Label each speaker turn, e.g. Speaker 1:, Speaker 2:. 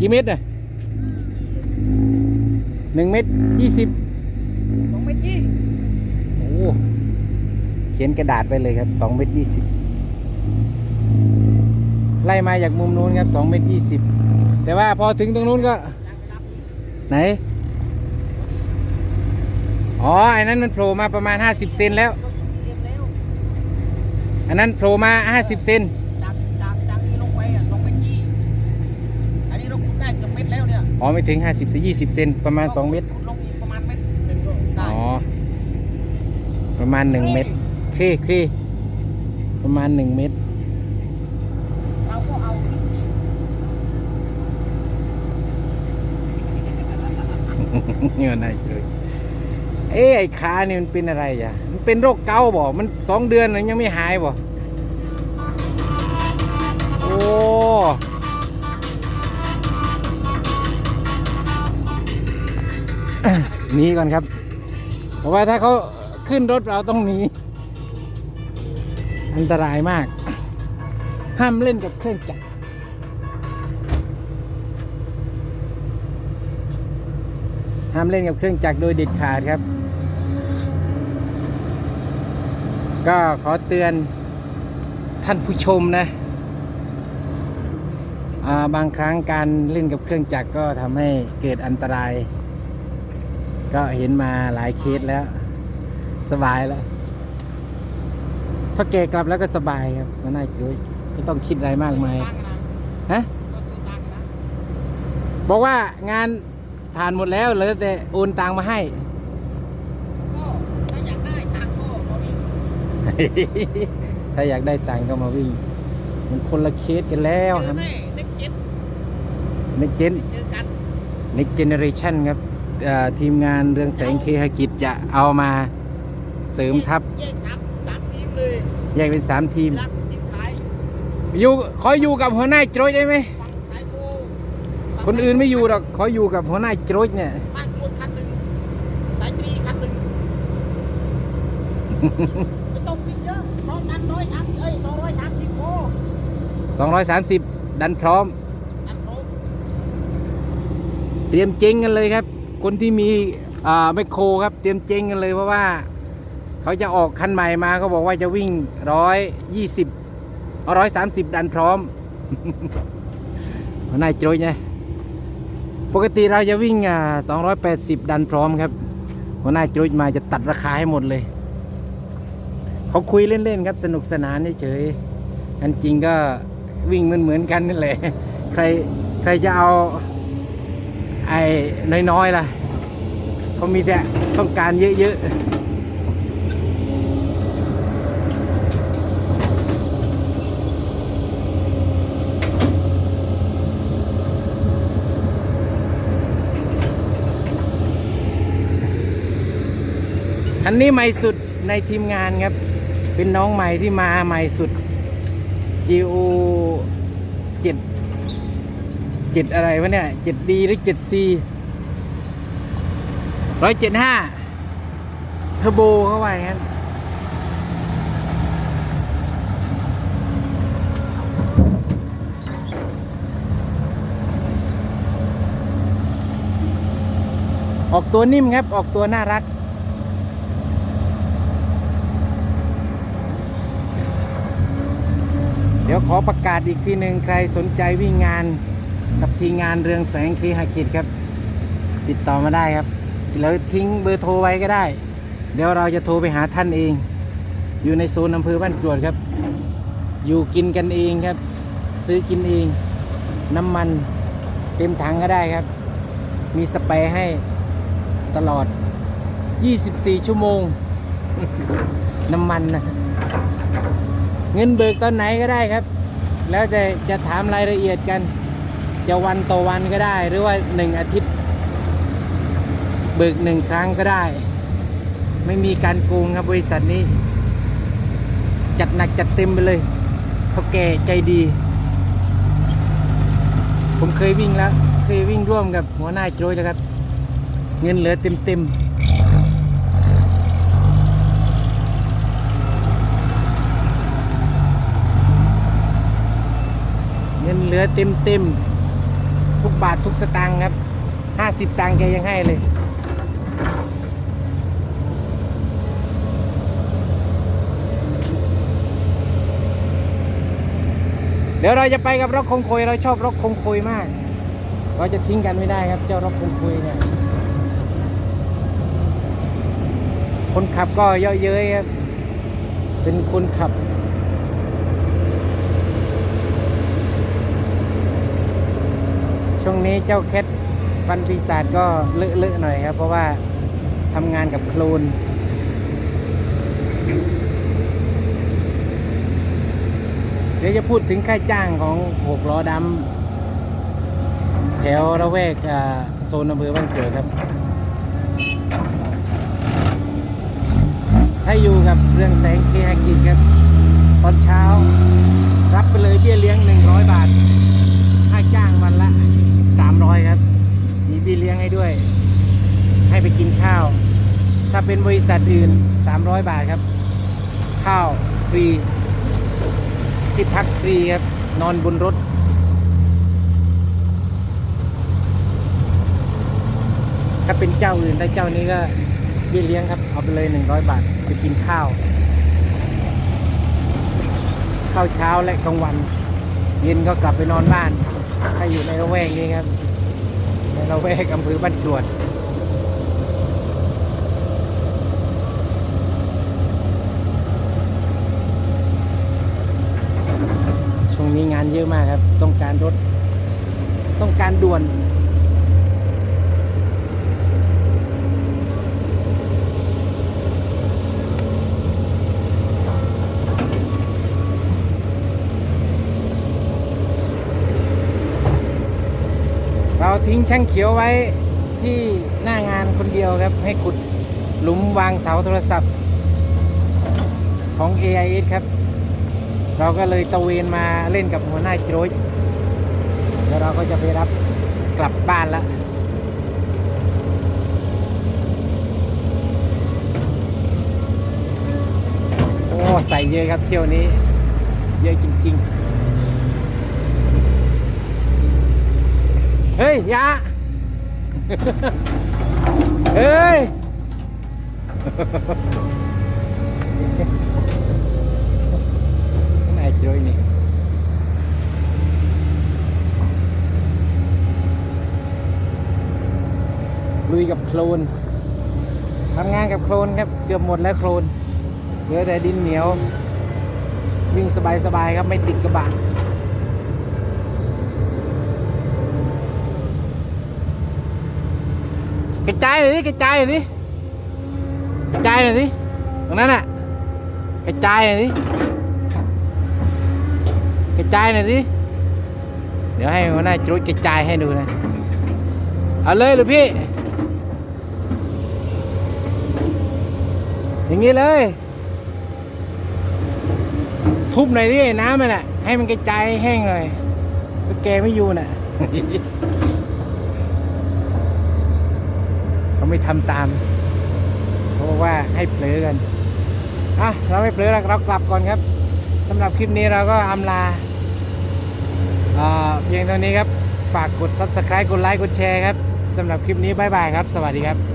Speaker 1: กี่เมตรน่ะหนึ่งเมตรยี่สิบ
Speaker 2: สองเมตรยี่
Speaker 1: โอ้เขียนกระดาษไปเลยครับสองเมตรยี่สิบไล่มาจากมุมนู้นครับสองเมตรยี่สิบแต่ว่าพอถึงตรงนู้นก็ ไหน อ๋อไอ้นั้นมันโผล่มาประมาณ50เซนแล้ว
Speaker 2: เก็บแล้ว
Speaker 1: อันนั้นโผล่มา50เซน
Speaker 2: อ๋อไม่
Speaker 1: ถึง 50ถึง20 เซนประมาณ 2 เมตร
Speaker 2: ขุดลงอีกประมาณเมตรหนึ่งก็ได้
Speaker 1: อ๋อ ประมาณ 1 เมตรเคลีเคลีประมาณ 1 เมตร
Speaker 2: เราก็เอาที่นี่
Speaker 1: นี่มันน่าเจอเอ้ไอ้ขานี่มันเป็นอะไรอะ มันเป็นโรคเกาต์บ่ มันสองเดือนแล้วยังไม่หายบ่ โอ้ หนีก่อนครับ เพราะว่าถ้าเขาขึ้นรถเราต้องหนี อันตรายมาก ห้ามเล่นกับเครื่องจักรห้ามเล่นกับเครื่องจักรโดยเด็ดขาดครับ ก็ขอเตือนท่านผู้ชมนะาบางครั้งการเล่นกับเครื่องจักรก็ทำให้เกิดอันตราย ก็เห็นมาหลายเคสแล้ว สบายแล้วพอแกกลับแล้วก็สบายครับมันน่าจะไม่ต้องคิดอะไรมากมาย
Speaker 2: ตั้งกันนะ
Speaker 1: ฮะ
Speaker 2: ก็คือตั้งกันนะ
Speaker 1: บอกว่างานผ่านหมดแล้วเหลือแต่โอนตังมาให้
Speaker 2: ก็ถ้าอยากได้ตังค์ก็มาวิ่ง
Speaker 1: ถ้าอยากได้ตังค์ก็มาวิ่ง มันคนละเคสกันแล้ว
Speaker 2: เจ
Speaker 1: ค
Speaker 2: อ
Speaker 1: รับ
Speaker 2: แน่เน็กเจ็ต
Speaker 1: Next Gen
Speaker 2: เจอกัน
Speaker 1: Next Generation ครับเอ่อ ทีมงานเรืองแสงเคหกิจจะเอามาเสริมทัพ
Speaker 2: แยกสามสามทีมเลย
Speaker 1: แยกเป็น3ทีม
Speaker 2: รักทีมขาย
Speaker 1: อยู่ขออยู่กับหัวหน้าโจรได้ไหม
Speaker 2: ฝั่งสายโบ
Speaker 1: คนอื่นไม่อยู่หรอกขออยู่กับหัวหน้าโจรเนี่ย
Speaker 2: บ้านกรวดคันหนึ่งสายตรีคันหนึ่งไม่ต้องวิ่งเยอะเพราะนั้นร้อยสามสิบเอ้ยสองร้อยสามสิบโล
Speaker 1: 230 ดันพร้อม
Speaker 2: อันโร
Speaker 1: เตรียมเจ๊งกันเลยครับ คนที่มีไมคโครครับเตรียมเจ๊งกันเลยเพราะว่า เขาจะออกคันใหม่มาเขาบอกว่าจะวิ่งร้อยยี่สิบร้อยสามสิบดันพร้อมหัวหน้าโจยไงปกติเราจะวิ่งสองร้อยแปดสิบดันพร้อมครับหัวหน้าโจยมาจะตัดราคาให้หมดเลย เขาคุยเล่นๆครับสนุกสนานเฉยๆอันจริงก็วิ่งเหมือนๆกันนั่นแหละ ใครใครจะเอา อ้น้อยๆล่ะเขามีแต่ต้องการเยอะๆอันนี้ใหม่สุดในทีมงานครับ เป็นน้องใหม่ที่มาใหม่สุด GO 7 เจ็ดอะไรวะเนี่ยเจ็ดดีหรือเจ็ดซีร้อยเจ็ดห้าเทอร์โบเข้าไปงั้นออกตัวนิ่มครับ ออกตัวน่ารักเดี๋ยวขอประกาศอีกทีหนึ่งใครสนใจวิ่งงาน กับทีมงานเรืองแสงเคหกิจครับ ติดต่อมาได้ครับแล้วทิ้งเบอร์โทรไว้ก็ได้ เดี๋ยวเราจะโทรไปหาท่านเอง อยู่ในโซนอำเภอบ้านกรวดครับ อยู่กินกันเองครับ ซื้อกินเอง น้ำมันเต็มถังก็ได้ครับ มีสเปรย์ให้ตลอด 24 ชั่วโมง น้ำมันนะเงินเบิกตอนไหนก็ได้ครับ แล้วแต่จะถามรายละเอียดกัน จะวันต่อวันก็ได้ หรือว่าหนึ่งอาทิตย์ เบิกหนึ่งครั้งก็ได้ ไม่มีการโกงครับบริษัทนี้ จัดหนักจัดเต็มไปเลยเขาแก่ใจดี ผมเคยวิ่งแล้ว เคยวิ่งร่วมกับหัวหน้าโจยแล้วครับ เงินเหลือเต็มเต็มเงินเหลือเต็มเต็ม ทุกบาททุกสตางค์ครับห้าสิบตังค์แกยังให้เลยเดี๋ยวเราจะไปกับรถคงคุยเราชอบรถคงคุยมาก เราจะทิ้งกันไม่ได้ครับ เจ้ารถคงคุยเนี่ย คนขับก็เยอะเย้ยครับ เป็นคนขับ ช่วงนี้เจ้าแคทฟันปีศาจก็เลอะๆหน่อยครับ เพราะว่าทำงานกับโคลนเดี๋ยวจะพูดถึงค่าจ้างของหกล้อดำแถวระแวกโซนอำเภอบ้านเกิดครับ ถ้าอยู่กับเรื่องแสงเคหกิจครับ ตอนเช้า รับไปเลยเบี้ยเลี้ยง 100 บาท ค่าจ้างวันละ 300 ครับ มีเบี้เลี้ยงให้ด้วย ให้ไปกินข้าว ถ้าเป็นบริษัทอื่น 300 บาทครับ ข้าวฟรี ที่พักฟรีครับ นอนบนรถถ้าเป็นเจ้าอื่นถ้าเจ้านี้ก็เบี้ยเลี้ยงครับ เอาไปเลย 100 บาท ไปกินข้าว ข้าวเช้าและกลางวัน เย็นก็กลับไปนอนบ้าน ถ้าอยู่ในละแวกนี้ครับ ในละแวกอำเภอบ้านกรวดช่วงนี้งานเยอะมากครับ ต้องการรถ ต้องการด่วน ทิ้งช่างเขียวไว้ที่หน้างานคนเดียวครับ ให้ขุดหลุมวางเสาโทรศัพท์ของ AIS ครับ เราก็เลยตะเวนมาเล่นกับหัวหน้าโจยแล้วเราก็จะไปรับกลับบ้านละโอ้ใส่เยอะครับเที่ยวนี้ เยอะจริง ๆ เฮ้ ยยาเฮ้ยข้างในโจยนี่ลุยกับโคลนทำงานกับโคลนครับ เกือบหมดแล้วโคลนเหลือแต่ดินเหนียว วิ่งสบายๆครับไม่ติดกระบะ ระจายหน่อยดิกระจายหน่อยดิกระจายหน่อยดิตรงนั้นน่ะกระจายหน่อยสิกระจายหน่อยสิเดี๋ยวให้หัวหน้าจุดกระจายให้ดูนะเอาเลยหรือพี่ อย่างนี้เลย ทุบหน่อยดิน้ำมันน่ะให้มันกระจายแห้งหน่อยแกไม่อยู่น่ะ เขาไม่ทำตามเขาบอกว่าให้เผลอกันอะเราไม่เผลอแล้วเรากลับก่อนครับสำหรับคลิปนี้เราก็อำลาอ่าเพียงเท่านี้ครับ ฝากกด subscribe กดไลค์กดแชร์ครับสำหรับคลิปนี้บายบายครับ สวัสดีครับ